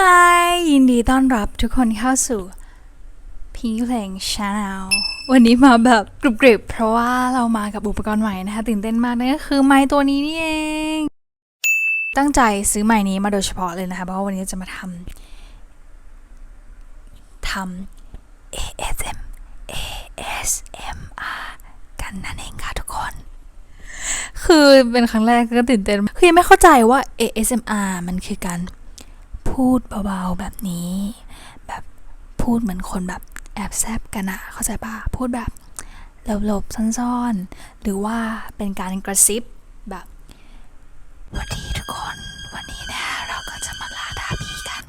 ฮยินดีต้อนรับทุกคนเข้าสู่พีเพลงชาแนลวันนี้มาแบบกรุบๆเพราะว่าเรามากับอุปกรณ์ใหม่นะคะ ตื่นเต้นมากนั่นก็คือไม้ตัวนี้นี่เอง ตั้งใจซื้อไม้นี้มาโดยเฉพาะเลยนะคะ เพราะว่าวันนี้จะมาทำทำ ASM ASMR กันนั่นเองค่ะทุกคน คือเป็นครั้งแรกก็ตื่นเต้น คือยังไม่เข้าใจว่า ASMR มันคือการ พูดเบาๆแบบนี้ แบบพูดเหมือนคนแบบแอบแซบกันอะเข้าใจปะพูดแบบหลบๆซ่อนๆ หรือว่าเป็นการกระซิบแบบวัสดีทุกคนวันนี้นะเราก็จะมาลาท้าผีกัน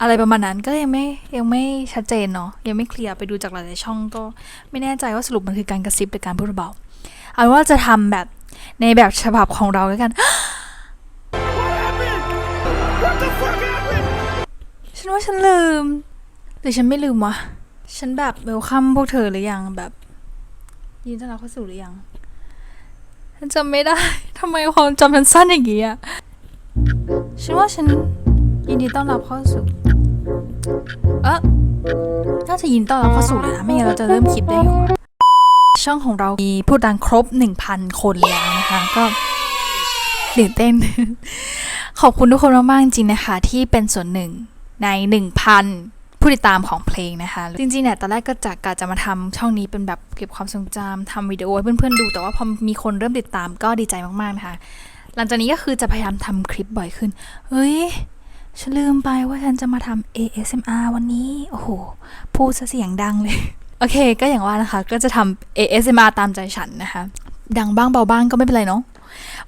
อะไรประมาณนั้นก็ยังไม่ยังไม่ชัดเจนเนาะยังไม่เคลียร์ไปดูจากหลายๆช่องก็ไม่แน่ใจว่าสรุปมันคือการกระซิบหรือการพูดเบาๆเอาเป็นว่าจะทำแบบในแบบฉบับของเราแล้วกัน ฉันว่าฉันลืม หรือฉันไม่ลืมวะ ฉันแบบเวลคัมพวกเธอหรือยังแบบ ยินต้อนรับเข้าสู่หรือยัง ฉันจำไม่ได้ทำไมความจำฉันสั้นอย่างงี้อะฉันว่าฉันยินดีต้อนรับเข้าสู่เออน่าจะยินต้อนรับเข้าสู่เลยนะไม่งั้นเราจะเริ่มคลิปได้อยังไงช่องของเรามีผู้ดังครบ 1,000 คนแล้วนะคะ ก็ตื่นเต้น ขอบคุณทุกคนมากๆจริงนะคะ ที่เป็นส่วนหนึ่ง ใน 1,000ผู้ติดตามของเพลงนะคะ จริงๆเนี่ยตอนแรกก็จะกะจะมาทำช่องนี้เป็นแบบเก็บความทรงจำทำวิดีโอให้เพื่อนๆดู แต่ว่าพอมีคนเริ่มติดตามก็ดีใจมากๆนะคะ หลังจากนี้ก็คือจะพยายามทำคลิปบ่อยขึ้น เฮ้ย ฉันลืมไปว่าฉันจะมาทำ ASMR วันนี้ โอ้โห พูดเสียงดังเลย โอเค ก็อย่างว่านะคะ ก็จะทำ ASMR ตามใจฉันนะคะ ดังบ้างเบาบ้างก็ไม่เป็นไรเนาะ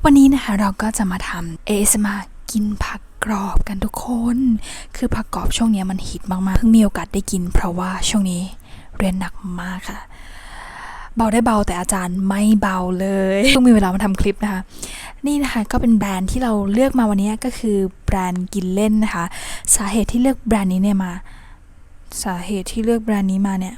วันนี้นะคะเราก็จะมาทำ ASMR กินผัก กรอบกันทุกคน คือผักกรอบช่วงนี้มันฮิตมากๆ เพิ่งมีโอกาสได้กิน เพราะว่าช่วงนี้เรียนหนักมากค่ะ เบาได้เบาแต่อาจารย์ไม่เบาเลยเพิ่งมีเวลามาทำคลิปนะคะ นี่นะคะก็เป็นแบรนด์ที่เราเลือกมาวันนี้ก็คือแบรนด์กินเล่นนะคะ สาเหตุที่เลือกแบรนด์นี้เนี่ยมา สาเหตุที่เลือกแบรนด์นี้มาเนี่ย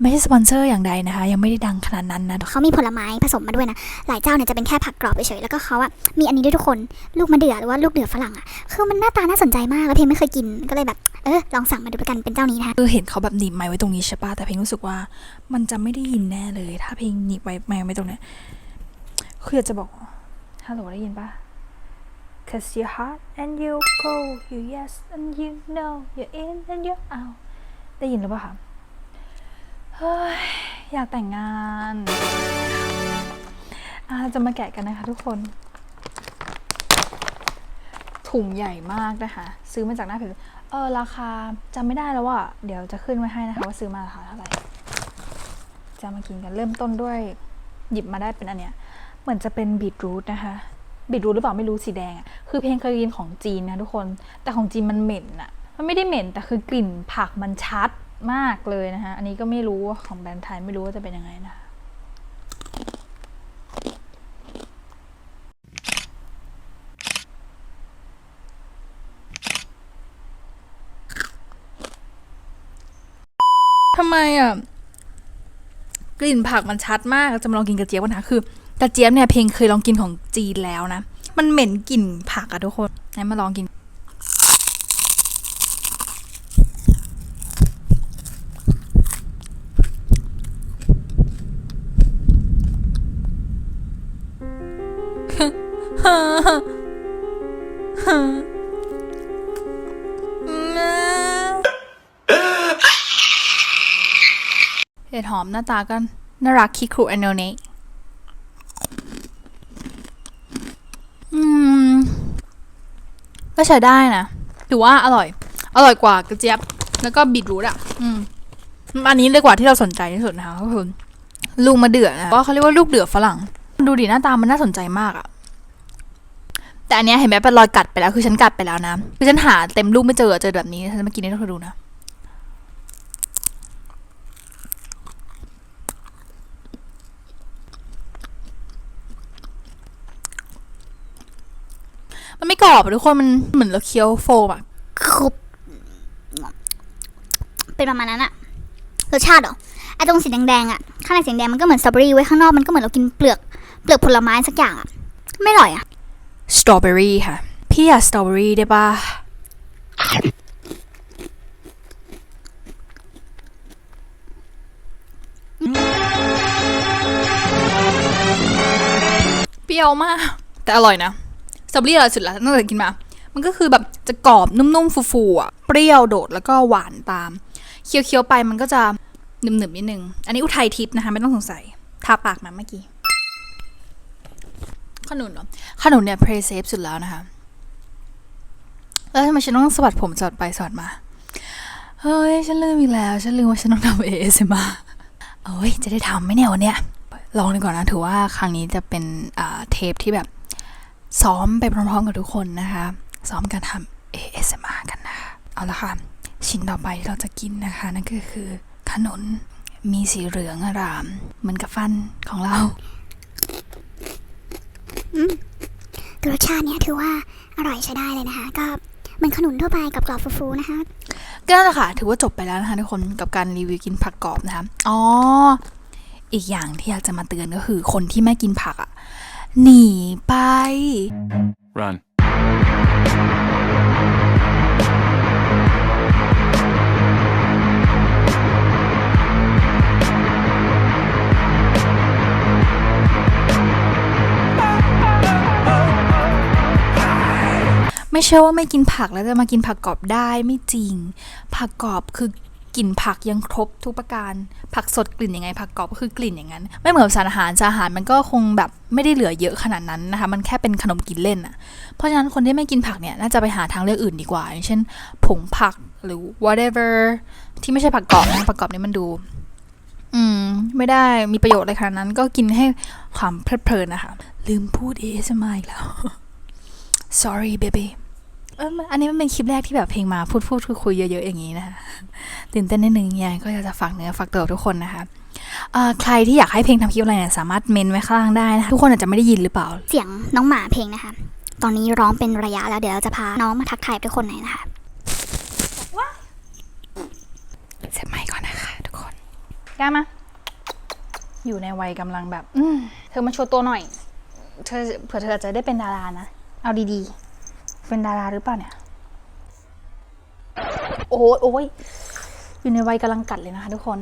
ไม่ใช่สปอนเซอร์อย่างใดนะคะ ยังไม่ได้ดังขนาดนั้นนะเขามีผลไม้ผสมมาด้วยนะ หลายเจ้าเนี่ยจะเป็นแค่ผักกรอบเฉยๆแล้วก็เขาอะมีอันนี้ด้วยทุกคนลูกมะเดื่อหรือว่าลูกเดือฝรั่งอะคือมันหน้าตาน่าสนใจมากแล้วเพลงไม่เคยกินก็เลยแบบเออลองสั่งมาดูแล้วกันเป็นเจ้านี้นะคะคือเห็นเขาแบบหนีบไม้ไว้ตรงนี้ใช่ปะแต่เพลงรู้สึกว่ามันจะไม่ได้ยินแน่เลย ถ้าเพลงหนีบไว้ไม้ไว้ตรงเนี้ยคืออยากจะบอกฮัลโหลได้ยินปะ Cause you hot and you cold you yes and you know you in and you out ได้ยินหรือเปล่าคะเฮ้ย อยากแต่งงานาจะมาแกะกันนะคะทุกคน ถุงใหญ่มากนะคะ ซื้อมาจากหน้าเพจเออราคาจำไม่ได้แล้วว่าเดี๋ยวจะขึ้นไว้ให้นะคะว่าซื้อมาราคาเท่าไหร่จะมากินกันเริ่มต้นด้วยหยิบมาได้เป็นอันเนี้ยเหมือนจะเป็นบีทรูทนะคะบีทรูทหรือเปล่าไม่รู้สีแดงอะ่ะคือเพลงเคยกินของจีนนะทุกคน แต่ของจีนมันเหม็นอะ่ะมันไม่ได้เหม็นแต่คือกลิ่นผักมันชัด มากเลยนะคะอันนี้ก็ไม่รู้ว่าของแบรนด์ไทยไม่รู้ว่าจะเป็นยังไงนะคะทำไมอะกลิ่นผักมันชัดมากจะมาลองกินกระเจี๊ยบกันนะคือกระเจี๊ยบเนี่ยเพลงเคยลองกินของจีนแล้วนะ มันเหม็นกลิ่นผักอะทุกคนงั้นมาลองกิน เห็ดหอมหน้าตาก็น่ารักคิครูแอนโนเนอืม ก็ใช้ได้นะถือว่าอร่อย อร่อยกว่ากระเจี๊ยบ แล้วก็บีทรูทอะ อืม อันนี้เลยกว่าที่เราสนใจที่สุดนะคะก็คือลูกมะเดื่อนะว่าเขาเรียกว่าลูกเดือฝรั่ง ดูดิหน้าตามันน่าสนใจมากอะ แต่อันเนี้ยเห็นไหมเป็นรอยกัดไปแล้วคือฉันกัดไปแล้วนะคือฉันหาเต็มลูกไม่เจอเจอแบบนี้ฉันจะมากินให้ทุกคนดูนะมันไม่กรอบทุกคนมันเหมือนเราเคี้ยวโฟมอะคุบเป็นประมาณนั้นอะรสชาติเหรอไอตรงสีแดงๆอะข้างในสีแดงมันก็เหมือนสตรอเบอรี่ไว้ข้างนอกมันก็เหมือนเรากินเปลือกเปลือกผลไม้สักอย่างอะไม่อร่อยอะ สตรอเบอรี่ค่ะ พี่อยากสตรอเบอรี่ได้ปะเปรี้ยวมาก แต่อร่อยนะสตรอเบอรี่อร่อยสุดล้วตั้งแต่กินมา มันก็คือแบบจะกรอบนุ่มๆฟูๆอะเปรี้ยวโดดแล้วก็หวานตาม เคี้ยวๆไปมันก็จะหนึบๆนิดนึง อันนี้อุทัยทิพย์นะคะ ไม่ต้องสงสัยทาปากมาเมื่อกี้ ขนุนเหรอขนุนเนี่ยเพรเซฟสุดแล้วนะคะ แล้วทำไมฉันต้องสะบัดผมสอดไปสอดมา เฮ้ย ฉันลืมอีกแล้ว ฉันลืมว่าฉันต้องทำ ASMR เอ้ย จะได้ทำไหมเนี่ยวันเนี้ย ลองดีกว่อนนะ ถือว่าครั้งนี้จะเป็นอ่าเทปที่แบบ ซ้อมไปพร้อมๆกับทุกคนนะคะ ซ้อมการทำ ASMR กันนะคะเอาละค่ะ ชิ้นต่อไปที่เราจะกินนะคะ นั่นก็คือขนุนมีสีเหลืองอาราม เหมือนกับฟันของเรา รสชาติเนี้ยถือว่าอร่อยใช้ได้เลยนะคะ ก็เหมือนขนุนทั่วไปกับกรอบฟูๆนะคะ ก็นั่นแหละค่ะ ถือว่าจบไปแล้วนะคะทุกคนกับการรีวิวกินผักกรอบนะคะ อ๋อ อีกอย่างที่อยากจะมาเตือนก็คือ คนที่ไม่กินผักอะ หนีไป Run. ไม่ใช่ว่าไม่กินผักแล้วจะมากินผักกรอบได้ไม่จริง ผักกรอบคือกลิ่นผักยังครบทุกประการ ผักสดกลิ่นยังไง ผักกรอบก็คือกลิ่นอย่างนั้น ไม่เหมือนสารอาหารสารอาหารมันก็คงแบบไม่ได้เหลือเยอะขนาดนั้นนะคะ มันแค่เป็นขนมกินเล่นอะเพราะฉะนั้นคนที่ไม่กินผักเนี่ยน่าจะไปหาทางเลือกอื่นดีกว่า อย่างเช่น ผงผักหรือ whatever ที่ไม่ใช่ผักกรอบนะผักกรอบนี่มันดู อืม ไม่ได้มีประโยชน์อะไรขนาดนั้น ก็กินให้ความเพลิดเพลินนะคะ ลืมพูด ASMR อีกแล้ว sorry baby เออมันอันนี้มันเป็นคลิปแรกที่แบบเพลงมาพูดพูดคุยคุยเยอะๆอย่างนี้นะคะตื่นเต้นนิดนึงยังไงก็อยากจะฝากเนื้อฝากตัวทุกคนนะคะเอ่อใครที่อยากให้เพลงทำคลิปอะไรเนี่ยสามารถเมนไว้ข้างล่างได้นะคะทุกคนอาจจะไม่ได้ยินหรือเปล่า เสียงน้องหมาเพลงนะคะ ตอนนี้ร้องเป็นระยะแล้วเดี๋ยวเราจะพาน้องมาทักทายทุกคนหน่อยนะคะเซ็ตไมค์ก่อนนะคะ ทุกคนกล้ามา อยู่ในวัยกำลังแบบ อืมเธอมาโชว์ตัวหน่อย เธอเผื่อเธอจะได้เป็นดารานะ เอาดีๆ เป็นดาราหรือเปล่าเนี่ย โอ้ยโอ้ยอยู่ในวัยกำลังกัดเลยนะคะทุกคน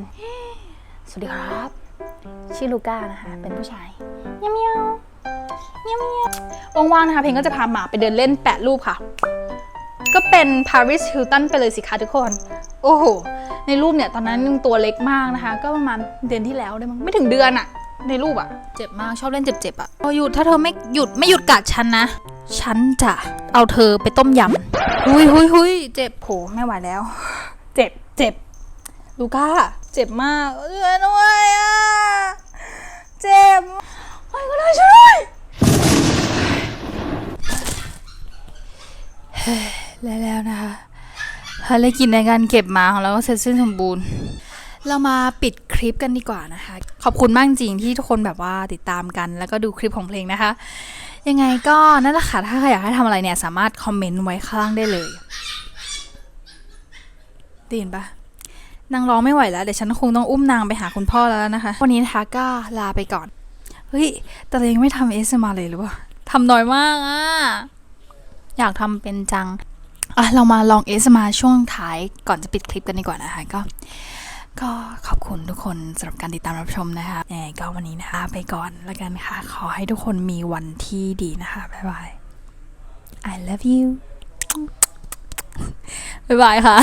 สวัสดีครับ ชื่อลูก้านะคะ เป็นผู้ชายเมียวเมียวเมียวเมียวว่างๆนะคะ เพลงก็จะพาหมาไปเดินเล่นแปะรูปค่ะ ก็เป็น Paris Hilton ไปเลยสิคะทุกคน โอ้โห ในรูปเนี่ย ตอนนั้นยังตัวเล็กมากนะคะ ก็ประมาณเดือนที่แล้วได้มั้งไม่ถึงเดือนอะในรูปอะเจ็บมากชอบเล่นเจ็บๆอะพอหยุดถ้าเธอไม่หยุดไม่หยุดกัดฉันนะ ฉันจะเอาเธอไปต้มยำหุยหุยหุยเจ็บโหไม่ไหวแล้ว เจ็บเจ็บ ลูก้า เจ็บมากเอื้อด้วยอะเจ็บใครก็ได้ช่วยด้วยเฮ้ยและแล้วนะคะภารกิจในการเก็บหมาของเราก็เสร็จสิ้นสมบูรณ์ เรามาปิดคลิปกันดีกว่านะคะ ขอบคุณมากจริงที่ทุกคนแบบว่าติดตามกัน แล้วก็ดูคลิปของเพลงนะคะ ยังไงก็นั่นแหละค่ะ ถ้าใครอยากให้ทำอะไรเนี่ย สามารถคอมเมนต์ไว้ข้างล่างได้เลยได้ยินปะนางร้องไม่ไหวแล้ว เดี๋ยวฉันคงต้องอุ้มนางไปหาคุณพ่อแล้วนะคะ วันนี้นะคะก็ลาไปก่อน เฮ้ย แต่เรายังไม่ทำเอสมาเลยหรือเปล่าทำน้อยมากอะอยากทำเป็นจัง อะ เรามาลองเอสมาช่วงท้ายก่อนจะปิดคลิปกันดีกว่านะคะก็ ก็ขอบคุณทุกคนสำหรับการติดตามรับชมนะคะยังไงก็วันนี้นะคะ ไปก่อนแล้วกันค่ะ ขอให้ทุกคนมีวันที่ดีนะคะ บ๊ายบาย I love you บ๊ายบายค่ะ